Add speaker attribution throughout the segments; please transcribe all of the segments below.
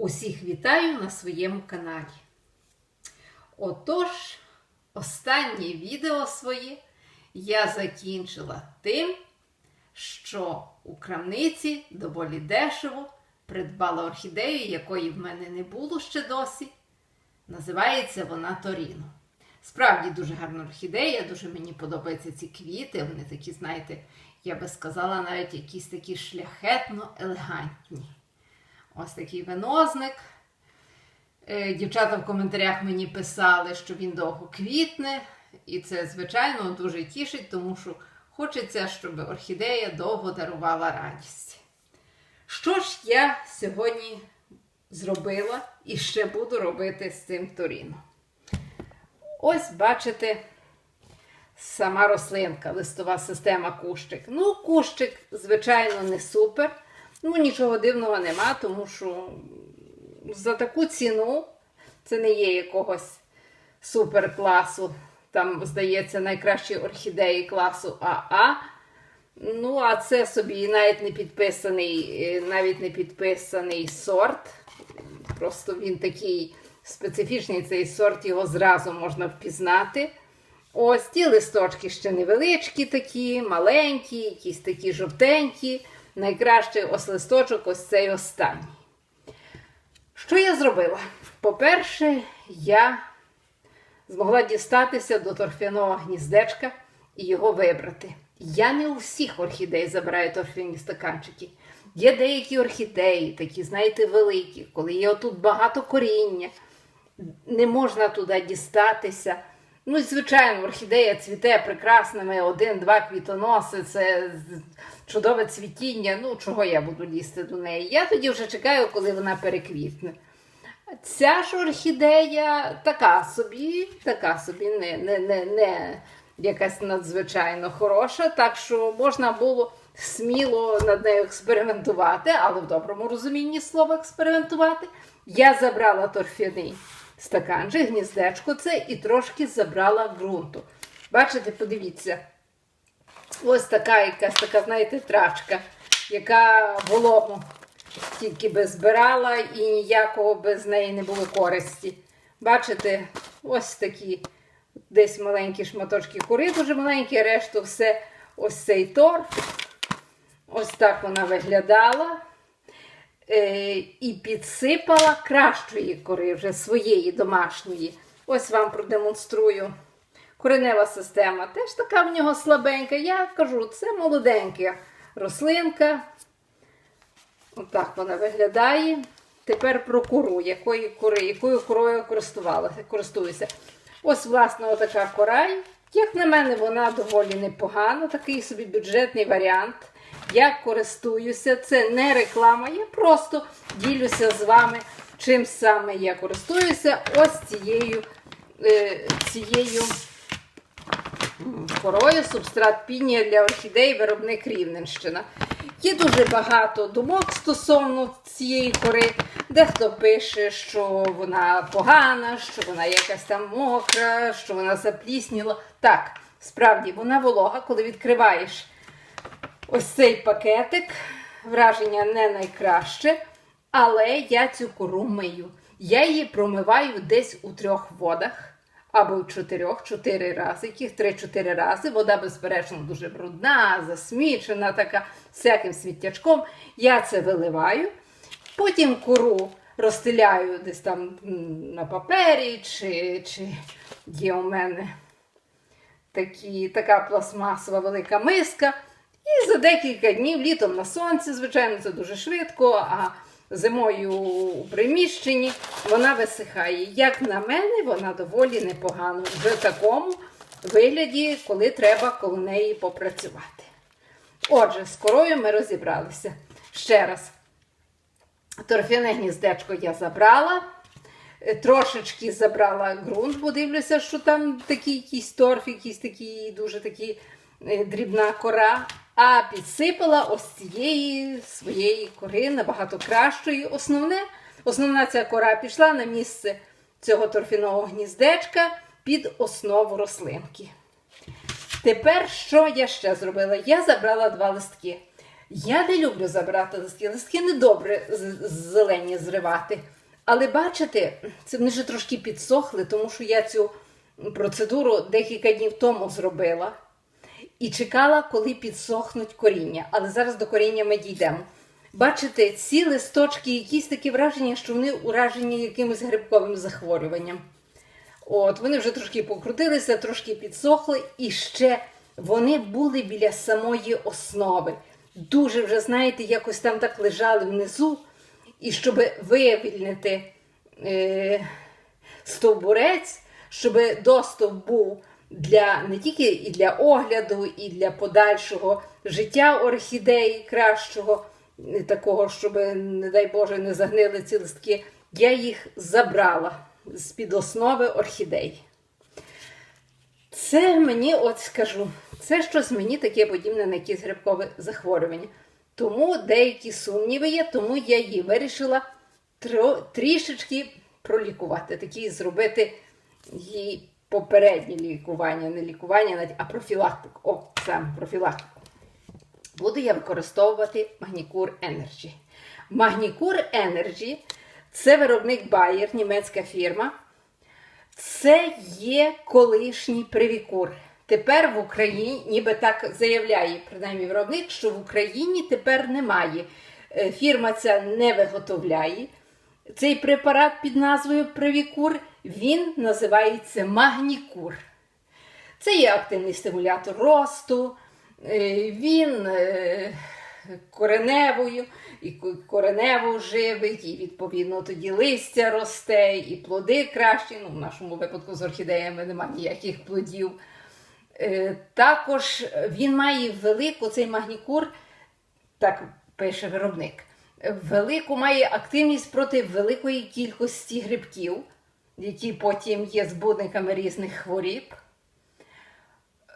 Speaker 1: Усіх вітаю на своєму каналі. Отож, останнє відео своє я закінчила тим, що у крамниці доволі дешево придбала орхідею, якої в мене не було ще досі. Називається вона Торіно. Справді дуже гарна орхідея, дуже мені подобаються ці квіти. Вони такі, знаєте, я би сказала, навіть якісь такі шляхетно-елегантні. Ось такий винозник. Е, Дівчата в коментарях мені писали, що він довго квітне, і це, звичайно, дуже тішить, тому що хочеться, щоб орхідея довго дарувала радість. Що ж я сьогодні зробила і ще буду робити з цим торіно? Ось бачите сама рослинка, листова система кущик. Ну, кущик, звичайно, не супер. Ну, нічого дивного нема, тому що за таку ціну це не є якогось супер класу. Там, здається, найкращі орхідеї класу АА. Ну, а це собі навіть не підписаний, е, навіть не підписаний сорт. Просто він такий специфічний цей сорт, його зразу можна впізнати. Ось ті листочки ще невеличкі такі, маленькі, якісь такі жовтенькі. Найкращий ось листочок ось цей останній. Що я зробила? По-перше, я змогла дістатися до торфяного гніздечка і його вибрати. Я не у всіх орхідей забираю торфяні стаканчики. Є деякі орхідеї, такі, знаєте, великі, коли є отут багато коріння, не можна туди дістатися. Ну, звичайно, орхідея цвіте прекрасними один-два квітоноси, це чудове цвітіння. Ну, чого я буду лізти до неї? Я тоді вже чекаю, коли вона переквітне. Ця ж орхідея така собі, така собі, не, не, не, не якась надзвичайно хороша, так що можна було сміло над нею експериментувати, але в доброму розумінні слова експериментувати. Я забрала торфяний стаканчик, гніздечко це і трошки забрала ґрунту. Бачите, подивіться, ось така якась така, знаєте, трачка, яка вологу тільки би збирала і ніякого без неї не було користі. Бачите, ось такі десь маленькі шматочки кори, дуже маленькі, решту все ось цей торф. Ось так вона виглядала. Е, і підсипала кращої кори, вже своєї домашньої. Ось вам продемонструю. Коренева система теж така в нього слабенька. Я кажу, це молоденька рослинка. Отак вона виглядає. Тепер про кору, якої кори, якою корою користуюся. Ось, власне, така кора. Як на мене, вона доволі непогана, такий собі бюджетний варіант. Я користуюся, це не реклама, я просто ділюся з вами, чим саме я користуюся ось цією е, цією корою, субстрат пінія для орхідей, виробник Рівненщина. Є дуже багато думок стосовно цієї кори. Дехто пише, що вона погана, що вона якась там мокра, що вона заплісніла. Так, справді, вона волога, коли відкриваєш ось цей пакетик. Враження не найкраще, але я цю кору мию. Я її промиваю десь у трьох водах або в чотирьох, чотири рази, яких три-чотири рази. Вода, безперечно, дуже брудна, засмічена, така всяким сміттячком. Я це виливаю. Потім кору розстеляю десь там на папері, чи, чи є у мене такі, така пластмасова велика миска. І за декілька днів, літом на сонці, звичайно, це дуже швидко, а зимою у приміщенні вона висихає. Як на мене, вона доволі непогано. В такому вигляді, коли треба коло неї попрацювати. Отже, з корою ми розібралися. Ще раз, торфяне гніздечко я забрала. Трошечки забрала ґрунт, бо дивлюся, що там такий якийсь торф, якийсь такий дуже такий дрібна кора. А підсипала ось цієї своєї кори набагато кращої. Основне, Основна ця кора пішла на місце цього торфяного гніздечка під основу рослинки. Тепер що я ще зробила? Я забрала два листки. Я не люблю забирати листки. Листки недобре зелені зривати. Але бачите, це вони вже трошки підсохли, тому що я цю процедуру декілька днів тому зробила і чекала, коли підсохнуть коріння. Але зараз до коріння ми дійдемо. Бачите, ці листочки, якісь такі враження, що вони уражені якимось грибковим захворюванням. От, вони вже трошки покрутилися, трошки підсохли, і ще вони були біля самої основи. Дуже вже, знаєте, якось там так лежали внизу. І щоб вивільнити е, стовбурець, щоб доступ був для не тільки і для огляду, і для подальшого життя орхідеї кращого, е, такого, щоб, не дай Боже, не загнили ці листки, я їх забрала з-під основи орхідей. Це мені, от скажу, це щось мені таке подібне на якісь грибкове захворювання. Тому деякі сумніви є, тому я її вирішила трішечки пролікувати, такі зробити їй попереднє лікування, не лікування, навіть, а профілактику. О, саме профілактику. Буду я використовувати Магнікур Energy. Магнікур Energy це виробник Bayer, німецька фірма. Це є колишній привікур. Тепер в Україні, ніби так заявляє принаймні виробник, що в Україні тепер немає. Е, Фірма ця не виготовляє. Цей препарат під назвою Привікур, він називається Магнікур. Це є активний стимулятор росту, е, він е, кореневою, і ко- кореневу живить, і відповідно тоді листя росте, і плоди кращі. Ну, в нашому випадку з орхідеями немає ніяких плодів. Е, Також він має велику цей магнікур, так пише виробник, велику має активність проти великої кількості грибків, які потім є збудниками різних хворіб.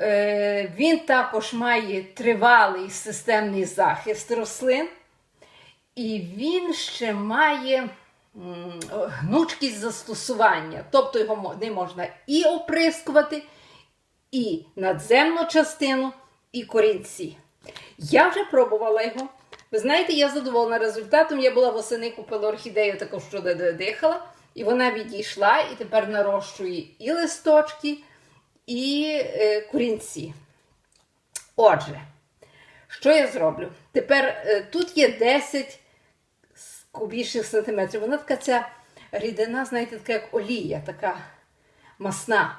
Speaker 1: Е, Він також має тривалий системний захист рослин, і він ще має гнучкість застосування. Тобто його не можна і оприскувати, і надземну частину, і корінці. Я вже пробувала його. Ви знаєте, я задоволена результатом. Я була восени, купила орхідею, таку що де- дихала, і вона відійшла і тепер нарощує і листочки, і е, корінці. Отже, що я зроблю? Тепер е, тут є 10 с- кубічних сантиметрів. Вона така ця рідина, знаєте, така як олія, така масна.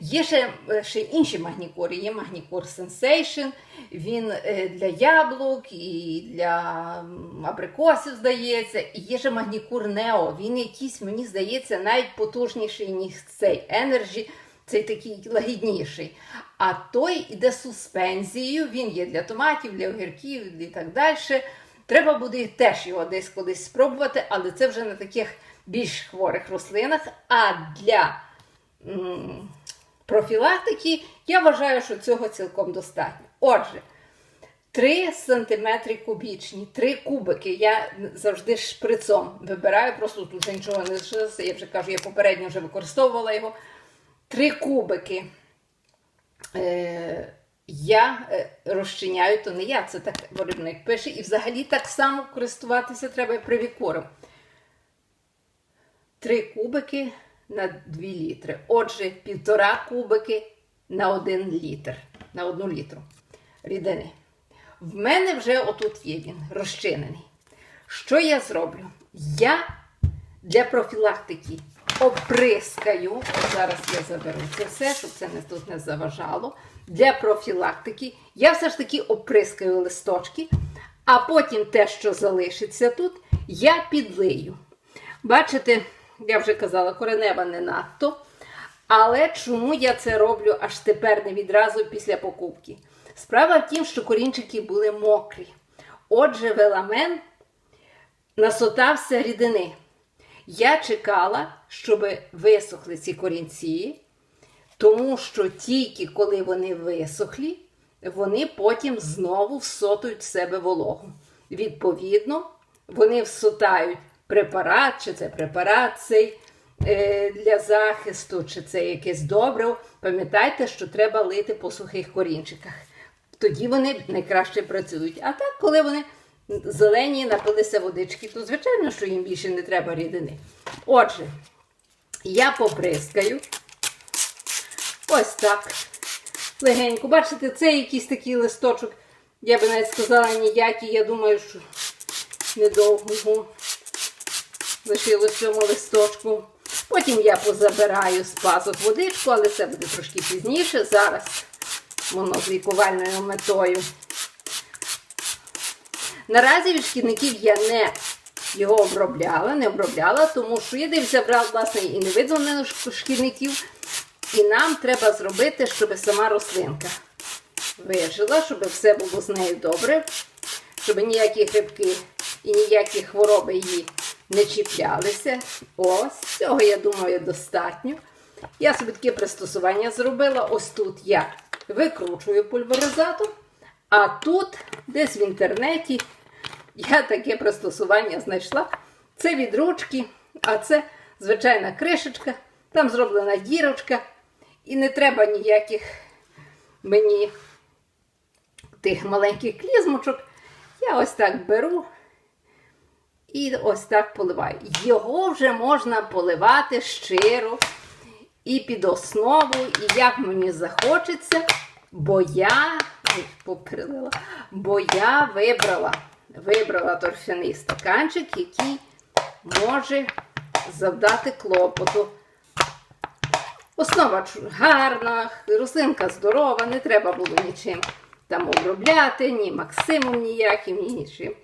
Speaker 1: Є ще, е, ще інші магнікури. Є магнікур Sensation, він е, для яблук і для абрикосів, здається. І є ще магнікур Нео. Він якийсь, мені здається, навіть потужніший, ніж цей Energy, цей такий лагідніший. А той іде суспензією, він є для томатів, для огірків і так далі. Треба буде теж його десь колись спробувати, але це вже на таких більш хворих рослинах. А для профілактики, я вважаю, що цього цілком достатньо. Отже, 3 см кубічні, 3 кубики. Я завжди шприцом вибираю, просто тут вже нічого не лишилося. Я вже кажу, я попередньо вже використовувала його. 3 кубики. Е, я е, розчиняю, то не я, це так виробник пише. І взагалі так само користуватися треба і привікуром. 3 кубики на 2 літри. Отже, півтора кубики на 1 літр, на 1 літру рідини. В мене вже отут є він розчинений. Що я зроблю? Я для профілактики оприскаю. От зараз я заберу це все, щоб це не тут не заважало. Для профілактики я все ж таки оприскаю листочки, а потім те, що залишиться тут, я підлию. Бачите, я вже казала, коренева не надто. Але чому я це роблю аж тепер, не відразу після покупки? Справа в тім, що корінчики були мокрі. Отже, веламен насотався рідини. Я чекала, щоб висохли ці корінці, тому що тільки коли вони висохлі, вони потім знову всотують в себе вологу. Відповідно, вони всотають препарат, чи це препарат цей е, для захисту, чи це якесь добриво. Пам'ятайте, що треба лити по сухих корінчиках. тоді вони найкраще працюють. А так, коли вони зелені, напилися водички, то звичайно, що їм більше не треба рідини. Отже, я поприскаю. Ось так. Легенько. Бачите, це якийсь такий листочок. Я би навіть сказала ніякий. Я думаю, що недовго лишилось в цьому листочку. Потім я позабираю з пазок водичку, але це буде трошки пізніше. Зараз воно з лікувальною метою. Наразі від шкідників я не його обробляла, не обробляла, тому що я дивився, брав, власне, і не видно шкідників. І нам треба зробити, щоб сама рослинка вижила, щоб все було з нею добре, щоб ніякі грибки і ніякі хвороби її не чіплялися. Ось, цього, я думаю, достатньо. Я собі таке пристосування зробила. Ось тут я викручую пульверизатор, а тут, десь в інтернеті, я таке пристосування знайшла. Це від ручки, а це звичайна кришечка, там зроблена дірочка. І не треба ніяких мені тих маленьких клізмочок. Я ось так беру і ось так поливаю. Його вже можна поливати щиро і під основу, і як мені захочеться, бо я поприлила, бо я вибрала, вибрала торфяний стаканчик, який може завдати клопоту. Основа гарна, рослинка здорова, не треба було нічим там обробляти, ні максимум ніяким, ні нічим.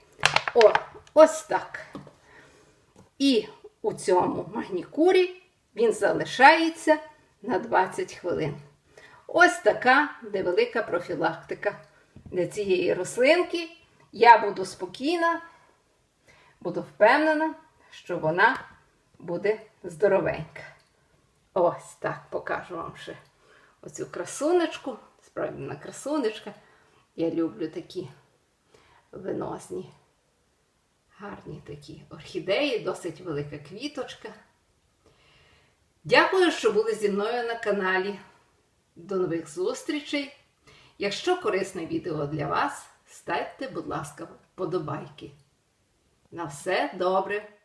Speaker 1: О, ось так. І у цьому магнікурі він залишається на 20 хвилин. Ось така невелика профілактика для цієї рослинки. Я буду спокійна, буду впевнена, що вона буде здоровенька. Ось так покажу вам ще оцю красунечку. Справді на красунечка. Я люблю такі виносні, гарні такі орхідеї, досить велика квіточка. Дякую, що були зі мною на каналі. До нових зустрічей. Якщо корисне відео для вас, ставте, будь ласка, вподобайки. На все добре!